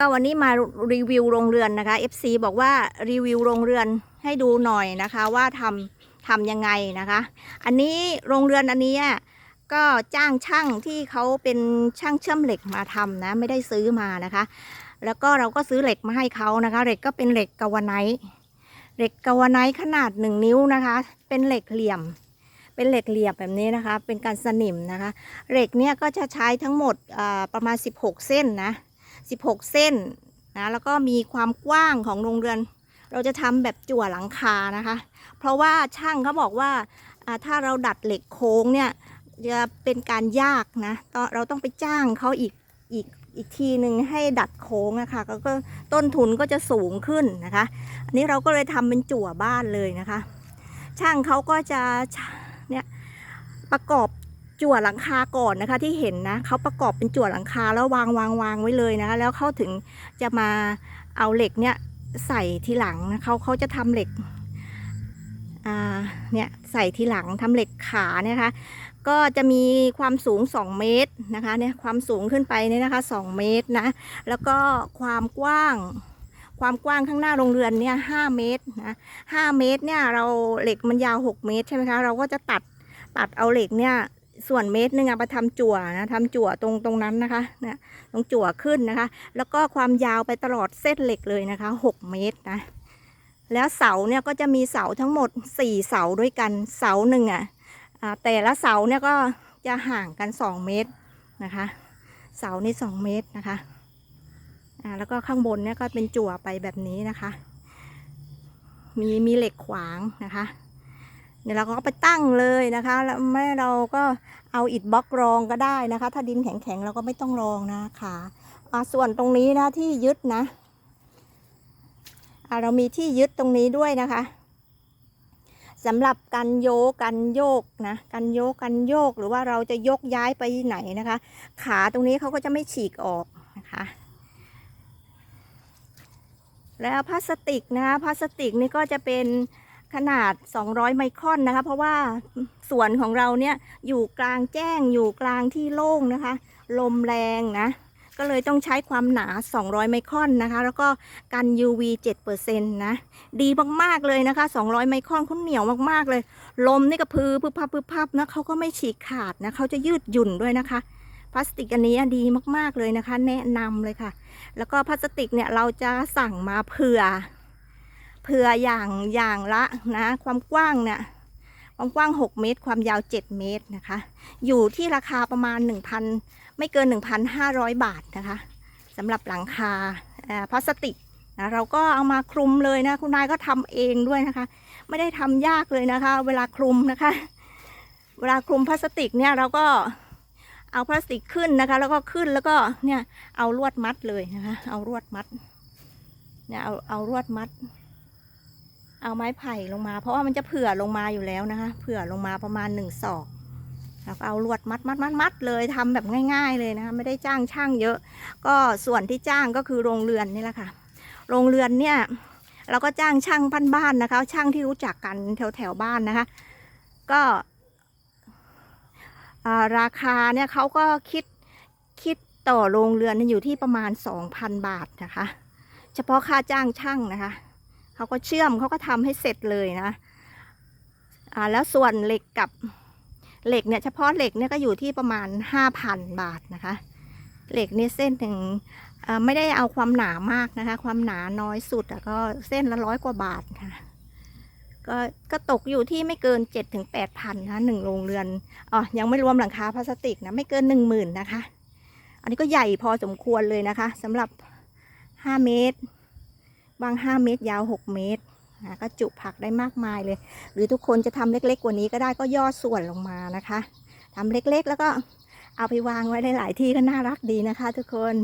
ก็วันนี้มารีวิวโรงเรือนนะคะ FC บอกว่ารีวิวโรงเรือนให้ดูหน่อยนะคะว่าทำทำยังไงนะคะ อันนี้โรงเรือนอันนี้ก็จ้างช่างที่เขาเป็นช่างเชื่อมเหล็กมาทำนะไม่ได้ซื้อมานะคะ แล้วก็เราก็ซื้อเหล็กมาให้เขานะคะเหล็กก็เป็นเหล็กกาวไนท์เหล็กกาวไนท์ขนาดหนึ่งนิ้วนะคะ เป็นเหล็กเหลี่ยม เป็นเหล็กเหลี่ยมแบบนี้นะคะ เป็นการสนิมนะคะ เหล็กเนี่ยก็จะใช้ทั้งหมดประมาณ 16 เส้นนะ 16 เส้นนะแล้วก็มีความกว้างของโรงเรือน เราจะทำแบบจั่วหลังคานะคะ เพราะว่าช่างเขาบอกว่าถ้าเราดัดเหล็กโค้งเนี่ยจะเป็นการยากนะเราต้องไปจ้างเขาอีกอีกอีกทีหนึ่งให้ดัดโค้งนะคะก็ก็ต้นทุนก็จะสูงขึ้นนะคะ อันนี้เราก็เลยทำเป็นจั่วบ้านเลยนะคะ ช่างเขาก็จะเนี่ยประกอบ จั่วหลังคาก่อนนะคะ ที่เห็นนะเขาประกอบเป็นจั่วหลังคาแล้ววางวางวางไว้เลยนะคะแล้วเขาถึงจะมาเอาเหล็กเนี่ยใส่ทีหลังนะเขาเขาจะทำเหล็กอ่าเนี่ยใส่ทีหลังทำเหล็กขาเนี่ยนะคะก็จะมีความสูง 2 เมตรนะคะเนี่ยความสูงขึ้นไปเนี่ยนะคะ 2 เมตรนะแล้วก็ความกว้างความกว้างข้างหน้าโรงเรือนเนี่ยห้าเมตรนะห้าเมตรเนี่ยเราเหล็กมันยาว 6 เมตรใช่ไหมคะเราก็จะตัดตัดเอาเหล็กเนี่ย ส่วนเมตรหนึงอะไปทำจั่วนะทำจั่วตรงตรงนั้นนะคะเนี่ยตรงจั่วขึ้นนะคะ แล้วก็ความยาวไปตลอดเส้นเหล็กเลยนะคะ 6 เมตรนะแล้วเสาเนี่ยก็จะมีเสาทั้งหมด 4 เสาด้วยกันเสาหนึ่งอะอ่าแต่ละเสาเนี่ยก็จะห่างกัน 2 เมตรนะคะ เสานี่ 2 เมตรนะคะอ่าแล้วก็ข้างบนเนี่ยก็เป็นจั่วไปแบบนี้นะคะ มีมีเหล็กขวางนะคะ เดี๋ยวเราก็ไปตั้งเลยนะคะ แล้วแม่เราก็เอาอิฐบล็อกรองก็ได้นะคะ ถ้าดินแข็งๆเราก็ไม่ต้องรองนะคะส่วนตรงนี้นะที่ยึดนะเรามีที่ยึดตรงนี้ด้วยนะคะสำหรับการโยกกันโยกนะการโยกกันโยกหรือว่าเราจะยกย้ายไปไหนนะคะ ขาตรงนี้เขาก็จะไม่ฉีกออกนะคะ แล้วพลาสติกนะคะพลาสติกนี่ก็จะเป็น ขนาด 200 ไมครอนนะคะ เพราะว่าสวนของเราเนี่ยอยู่กลางแจ้งอยู่กลางที่โล่งนะคะ ลมแรงนะ ก็เลยต้องใช้ความหนา 200 ไมครอนนะคะ แล้วก็กัน UV 7%นะดีมาก ๆ เลยนะคะ 200 ไมครอนเขาเหนียวมาก ๆ เลย ลมนี่ก็พือพึบพับพึบพับนะเขาก็ไม่ฉีกขาดนะเขาจะยืดหยุ่นด้วยนะคะพลาสติกอันนี้ดีมาก ๆ เลยนะคะ แนะนำเลยค่ะ แล้วก็พลาสติกเนี่ยเราจะสั่งมาเผื่อ เผื่ออย่างอย่างละนะ ความกว้างเนี่ยความกว้าง 6 เมตร ความยาว 7 เมตรนะคะ อยู่ที่ราคาประมาณ 1,000 ไม่เกิน 1,500 บาทนะคะสำหรับหลังคาอ่าพลาสติกนะเราก็เอามาคลุมเลยนะ คุณนายก็ทำเองด้วยนะคะ ไม่ได้ทำยากเลยนะคะ เวลาคลุมนะคะ เวลาคลุมพลาสติกเนี่ยเราก็เอาพลาสติกขึ้นนะคะ แล้วก็ขึ้นแล้วก็เนี่ยเอาลวดมัดเลยนะคะ เอาลวดมัดเนี่ยเอาเอาลวดมัด เอาไม้ไผ่ลงมา เพราะว่ามันจะเผื่อลงมาอยู่แล้วนะคะ เผื่อลงมาประมาณหนึ่งศอกแล้วก็เอาลวดมัดมัดมัดมัดเลยทำแบบง่าย ๆ เลยนะคะไม่ได้จ้างช่างเยอะ ก็ส่วนที่จ้างก็คือโรงเรือนนี่แหละค่ะ โรงเรือนเนี่ยเราก็จ้างช่างพันบ้านนะคะ ช่างที่รู้จักกันแถวแถวๆบ้านนะคะ ก็ราคาเนี่ยเขาก็คิดคิดต่อโรงเรือนอยู่ที่ประมาณ 2,000 บาทนะคะ เฉพาะค่าจ้างช่างนะคะ เขาก็เชื่อมเขาก็ทำให้เสร็จเลยนะอ่าแล้วส่วนเหล็กกับเหล็กเนี่ยเฉพาะเหล็กเนี่ยก็อยู่ที่ประมาณ5,000บาทนะคะ เหล็กเนี่ยเส้นถึงไม่ได้เอาความหนามากนะคะ ความหนาน้อยสุดอะก็เส้นละร้อยกว่าบาทค่ะก็ก็ตกอยู่ที่ไม่เกิน7-8ถึงแปดพันนะหนึ่งโรงเรือนอ๋อยังไม่รวมหลังคาพลาสติกนะไม่เกินหนึ่งหมื่นนะคะ อันนี้ก็ใหญ่พอสมควรเลยนะคะสำหรับห้าเมตร บาง 5 เมตรยาว 6 เมตรนะก็จุผักได้มากมายเลย หรือทุกคนจะทำเล็กๆกว่านี้ก็ได้ก็ย่อส่วนลงมานะคะทำเล็กๆแล้วก็เอาไปวางไว้ในหลายที่ก็น่ารักดีนะคะ ทุกคน